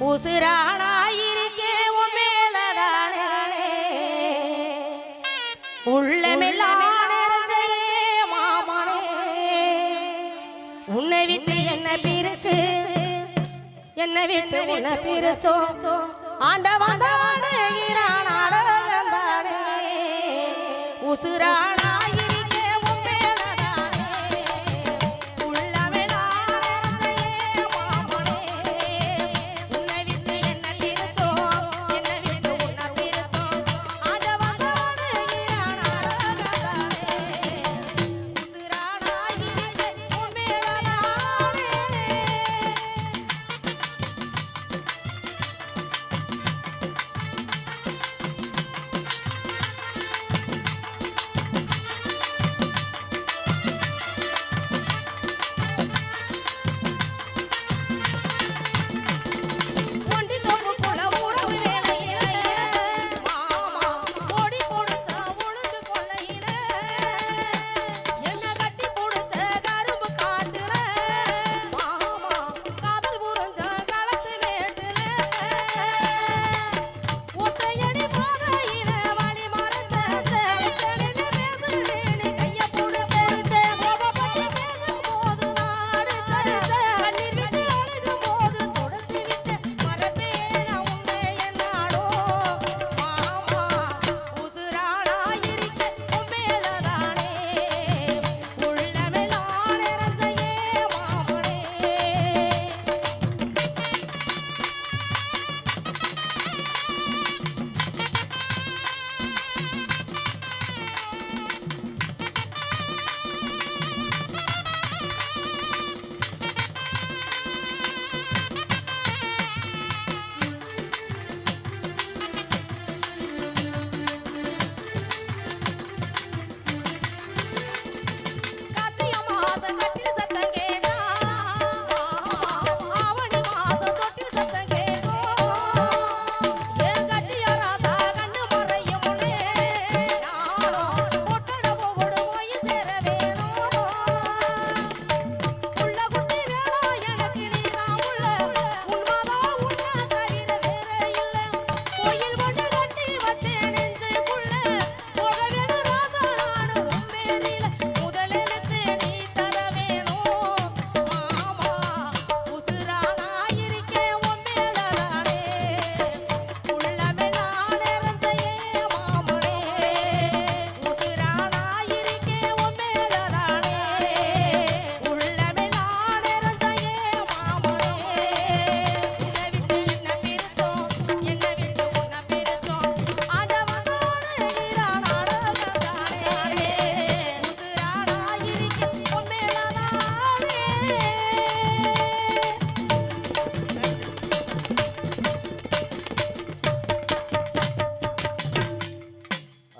உசுரானாயிருக்கே உன் மேலதானே. உள்ளமெல்லாம் மாமனே. உன்னை விட்டு என்ன பிரிச்சு என்னை விட்டு உன்னை பிரிச்சோ ஆண்டவன்